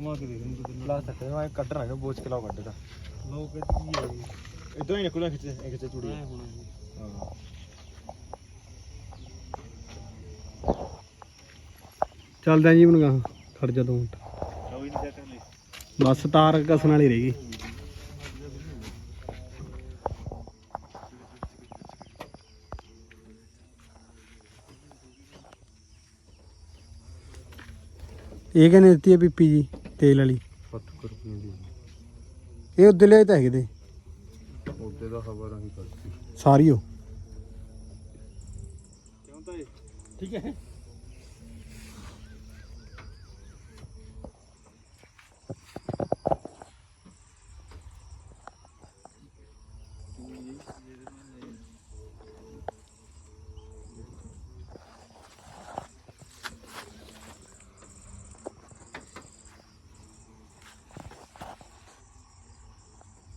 ਕਮਾ ਕੇ ਦੇਖ ਇਹਨੂੰ ਕਿਤੇ ਲਾ ਸਕਦੇ ਮੈਂ ਕੱਢ ਰਹਾ ਬੋਚ ਕੇ ਲਾਓ ਕੱਢਦਾ ਲੋਕ ਕੀ ਹੈ ਜੀ ਇਦਾਂ ਹੀ ਨਿਕਲਣਾ ਖਿੱਚ ਇਹ ਖਿੱਚ ਚੂੜੀ ਐ ਹੋਣਾ ਜੀ ਹਾਂ। ਚੱਲਦੇ ਆ ਜੀ ਹੁਣ ਗਾ ਖੜ ਜਾ ਦੋ ਮਿੰਟ। ਲਓ ਹੀ ਨਹੀਂ ਚੈੱਕ ਕਰ ਲਈ। ਬਸ ਤਾਰ ਕਸਣ ਵਾਲੀ ਰਹਿ ਗਈ। ਇਹ ਕਹਿੰਦੇ ਦਿੱਤੀ ਹੈ ਪੀਪੀ ਜੀ? ਤੇਲ ਵਾਲੀ। 70 ਰੁਪਏ ਦੀ ਇਹ ਉੱਦੇ ਲਿਆਏ ਤਾਂ ਹੈਗੇ ਤੇ। ਉਹਦੇ ਦਾ ਖਬਰ ਆਹੀ ਕਰਤੀ ਸਾਰੀ ਉਹ। ਕਿਉਂ ਤਾਂ ਠੀਕ ਹੈ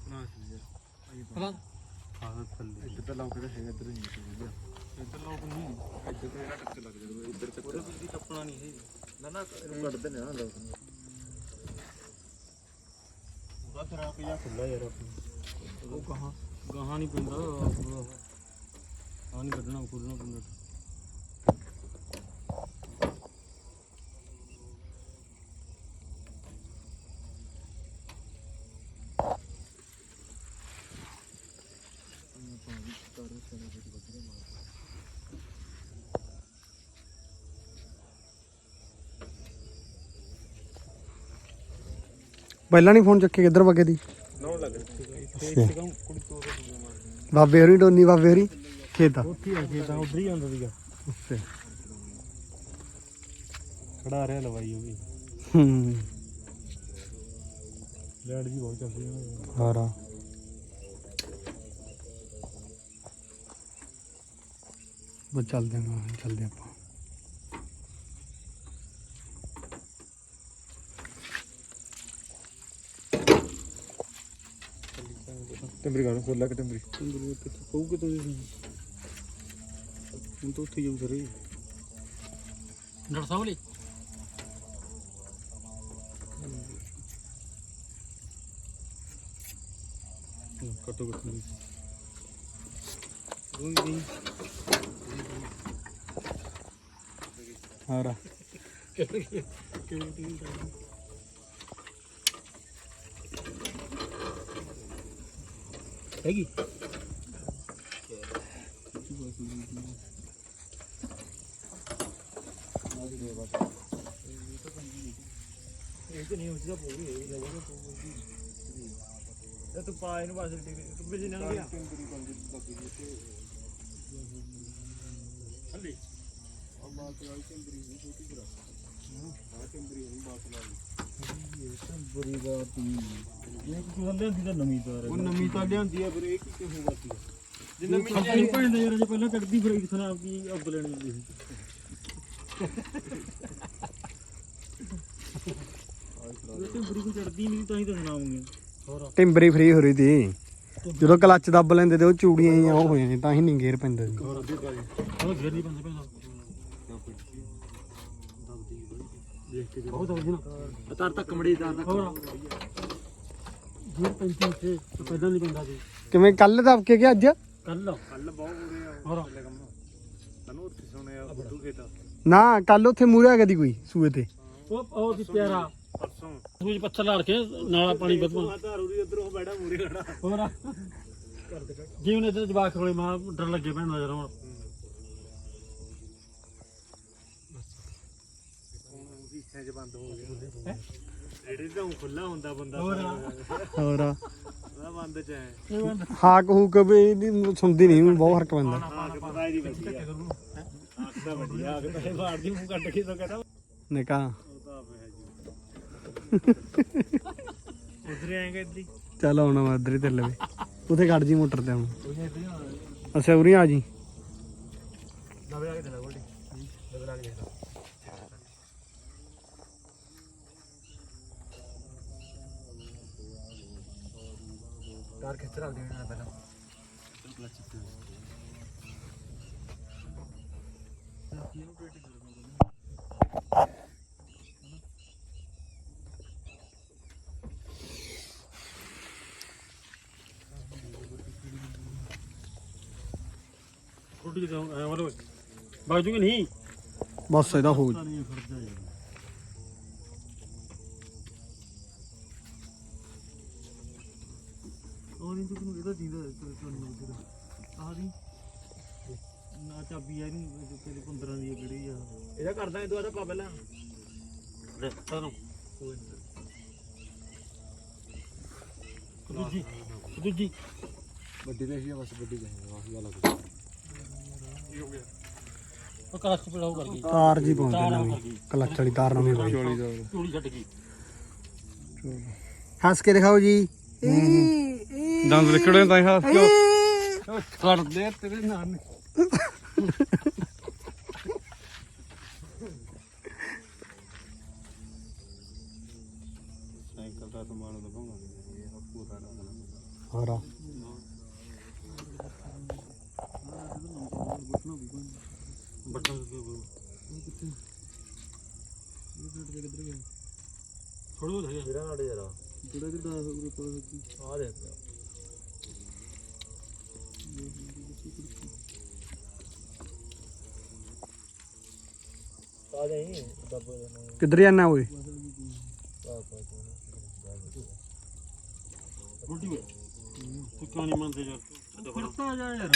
ਨਾ ਸੀ ਹਲਾ ਆਹ ਥੱਲੇ ਇੱਧਰ ਲੋਕ ਹੈਗਾ ਇੱਧਰ ਨਹੀਂ ਨਿਕਲਦਾ ਇੱਧਰ ਲੋਕ ਨਹੀਂ? ਇੱਧਰ ਤੇ ਇਹਦਾ ਟੱਕ ਲੱਗ ਜਾਊਗਾ ਇੱਧਰ ਤੱਕ ਉਹਦੇ ਤੁਸੀਂ ਟੱਪਣਾ ਨਹੀਂ ਹੈ ਨਾ ਨਾ ਇਹਨੂੰ ਕੱਢਦੇ ਨੇ ਨਾ ਲੋਕ ਉਹਦਾ ਤੇਰਾ ਪਿਆ ਖੁੱਲਾ ਯਾਰ ਉਹ ਕਹਾਂ? ਗਾਹਾਂ ਨਹੀਂ ਪੈਂਦਾ। ਹਾਂ ਨਹੀਂ ਕੱਢਣਾ ਖੁੱਲਣਾ ਪੈਂਦਾ। ਪਹਿਲਾਂ ਨਹੀਂ ਫੋਨ ਚੱਕੇ ਕਿੱਧਰ ਵਗੇ ਦੀ? ਨੌ ਲੱਗ ਇੱਥੇ ਕੁੜੀ ਤੋਂ ਬਾਬੇ ਹੋਰੀ ਡੋਨੀ ਬਾਬੇ ਹੋਰੀ? ਖੇਤ ਉੱਥੇ ਆ ਖੇਤਾਂ ਉਧਰ ਹੀ ਜਾਂਦਾ ਸੀਗਾ। ਖੜਾ ਰਿਹਾ ਲਵਾਈ ਉਹ ਵੀ। ਹੂੰ। ਲੈਟ ਜੀ ਬਹੁਤ ਚੱਲਦੀ ਹੈ ਹਾਰਾ। ਬਸ ਚੱਲਦੇ ਹਾਂ ਚੱਲਦੇ ਆਪਾਂ। ਟੰਬਰੀ ਗਾਣ ਖੋਲ ਕੇ ਟੰਬਰੀ। ਤੰਦੂਰ ਕਿੱਥੇ ਪਊਗੇ ਤੁਸੀਂ ਹੁਣ। ਤਾਂ ਉੱਥੇ ਜਾਊ ਸਰੇ। ਡਾਕਟਰ ਸਾਹਿਬ ਲਈ ਕਟੋ ਕਟੋ ਰੋਈ ਗਈ ਹਾਰਾ ਹੈਗੀ ਇਹ ਤੇ ਨਹੀਂ ਉਸ ਦਾ ਪੂਰੀ ਹੈ ਲੈ ਜਾਣਾ ਪਊਗੀ ਤੇ ਤੂੰ ਪਾ ਇਹਨੂੰ ਬਸ ਤੂੰ ਬਿਜ਼ੀ ਨਾ ਗਿਆ ਹੱਲੀ ਬੁਰੀ ਬਾਤ ਨਹੀਂ ਇਹ ਤਾਂ ਨਵੀਂ ਤਾਰ ਉਹ ਨਵੀਂ ਤਾਂ ਲਿਆਂਦੀ ਆ ਫਿਰ ਇਹ ਯਾਰ ਜੇ ਪਹਿਲਾਂ ਕੱਢਦੀ ਫਿਰ ਲੈਣੀ ਹੁੰਦੀ ਸੀ। ਇਹ ਤੇ ਬੁਰੀ ਕੋ ਚੜਦੀ ਨਹੀਂ ਤਾਂ ਹੀ ਤਾਂ ਸੁਣਾਉਂਗੇ। ਹੋਰ? ਟਿੰਬਰੀ ਫ੍ਰੀ ਹੋ ਰਹੀ ਤੀ। ਜਦੋਂ ਕਲੱਚ ਦੱਬ ਲੈਂਦੇ ਤੇ ਉਹ ਚੂੜੀਆਂ ਹੀ ਉਹ ਹੋ ਜਾਂਦੀਆਂ ਤਾਂ ਹੀ ਨਹੀਂ ਗੇਰ ਪੈਂਦਾ ਸੀ ਹੋਰ ਅੱਧੇ ਪਾਈ ਹੋਰ ਘੇਰ ਨਹੀਂ ਪੈਂਦਾ ਪੈਂਦਾ। ਦੇਖ ਕੇ ਬਹੁਤ ਹੋ ਜਣਾ ਤਾਰ ਤੱਕ ਮੜੀ ਤਾਰ ਤੱਕ। ਹੋਰ? ਘੇਰ ਪੈਂਦੀ ਤੇ ਪਹਿਲਾਂ ਨਹੀਂ ਪੈਂਦਾ ਸੀ ਕਿਵੇਂ ਕੱਲ ਦੱਬ ਕੇ ਗਿਆ ਅੱਜ? ਕੱਲ ਕੱਲ ਬਹੁਤ ਬੁਰੇ ਆ ਹੋਰ? ਤੈਨੂੰ ਉੱਥੇ ਬੁੱਧੂ ਖੇਤ ਨਾ ਕੱਲ ਉੱਥੇ ਮੂਰੇ ਆ ਗਈ ਕੋਈ ਸੂਏ ਤੇ। ਉਹ ਉਹ ਦੀ ਪਿਆਰਾ ਪਰਸੋਂ। ਸੂਜ ਪੱਥਰ ਲੜ ਕੇ ਨਾਲਾ ਪਾਣੀ ਵਧਵਾ ਧਾਰ ਉਰੀ ਉਧਰੋਂ ਬੈਠਾ ਮੂਰੇ ਖੜਾ। ਹੋਰ ਜਿਵੇਂ ਇੱਧਰ ਜਵਾਕ ਕੋਲੇ ਮਾਂ ਡਰ ਲੱਗੇ ਭੈਣ ਨਜ਼ਰ ਹੁਣ ਉਹਦੀ ਇੱਛਾ ਚ ਬੰਦ ਹੋ ਗਿਆ ਜਿਹੜੇ ਤਾਂ ਖੁੱਲਾ ਹੁੰਦਾ ਬੰਦਾ। ਹੋਰ ਹੋਰ ਉਹਦਾ ਬੰਦ ਚ ਹੈ। ਇਹ ਬੰਦ। ਹਾਕ ਹੂਕ ਵੀ ਇਹਦੀ ਸੁਣਦੀ ਨਹੀਂ ਬਹੁਤ ਫ਼ਰਕ ਪੈਂਦਾ। ਪਤਾ ਹੀ ਨਹੀਂ ਦਾ ਤਾਂ ਮੂੰਹ ਕੱਢ ਕੇ ਨਿਕਾ। ਉਧਰ ਆਏਗਾ ਇੱਦੀ ਚੱਲ ਆਉਣਾ ਮੈਂ ਇੱਧਰ ਹੀ ਤੇ ਲਵੇ ਉਥੇ ਖੜ ਜੀ ਮੋਟਰ ਤੇ ਹੁਣ ਅੱਛਾ ਉਰੀ ਆ ਜੀ। ਨਵੇਂ ਆ ਕੇ ਦੇਣਾ ਗੋਲਡੀ। ਨਵੇਂ ਆ ਕੇ ਦੇਣਾ ਕਾਰ ਖਿੱਚ ਰਾ ਦੇਣਾ ਪਹਿਲਾਂ? ਐ ਵਾਲੋ ਨਹੀਂ? ਬਸ ਇਹਦਾ ਹੋ ਪਤਾ ਨਹੀਂ ਫਿਰਦਾ ਯਾਰ ਉਹ ਨਹੀਂ ਤੂੰ ਇਹਦਾ ਦੀਦਾ ਤੁਹਾਨੂੰ ਉਧਰ ਆਹ ਦੀ ਨਾ ਚਾਬੀ ਆ ਇਹਨੂੰ ਤੇਰੇ 15 ਦੀ ਕਿਹੜੀ ਆ? ਇਹਦਾ ਕਰਦਾ ਤੂੰ ਆਦਾ ਪਾ ਪਹਿਲਾਂ। ਲੈ ਤੁਹਾਨੂੰ ਦੂਜੀ ਦੂਜੀ। ਵੱਡੀ ਤੇ ਹੀ ਬਸ ਵੱਡੀ ਚਾਹੀਦੀ ਉਹ ਕਲਚ ਪੜਾਉ ਕਰ ਗਈ। ਤਾਰ ਜੀ ਪਾਉਂਦੇ ਨਵੀਂ ਗਈ। ਕਲੱਚ ਵਾਲੀ ਤਾਰ ਨਵੀਂ ਪਾਈ। ਚੂੜੀ ਛੱਡ ਗਈ। ਹੱਸ ਕੇ ਦਿਖਾਓ ਜੀ। ਦੰਦ ਲਿਕੜੇ ਤਾਂ ਹੱਥ ਚੋ ਛੱਡ ਦੇ ਤੇਰੇ ਨਾਨ। ਸਾਈਕਲ ਦਾ ਸਮਾਨ ਦਬਾਉਣਾ ਇਹ ਪੂਰਾ ਹਰਾ ਬਟਨ ਛੋੜੋ ਦੇ ਜਿਹੜਾ ਨਾੜੇ ਜਰਾ। ਜਿਹੜਾ ਕਿ 10 ਰੁਪਏ ਆ ਦੇਖ ਆ ਜਾਈ। ਡੱਬੇ ਦੇ ਨਾਲ। ਕਿੱਧਰ ਜਾਣਾ ਓਏ? ਰੋਟੀ ਵੇ ਤੂੰ ਕਿਉਂ ਨਹੀਂ ਮੰਨਦੇ ਯਾਰ? ਫਿਰਤਾ ਜਾ ਯਾਰ।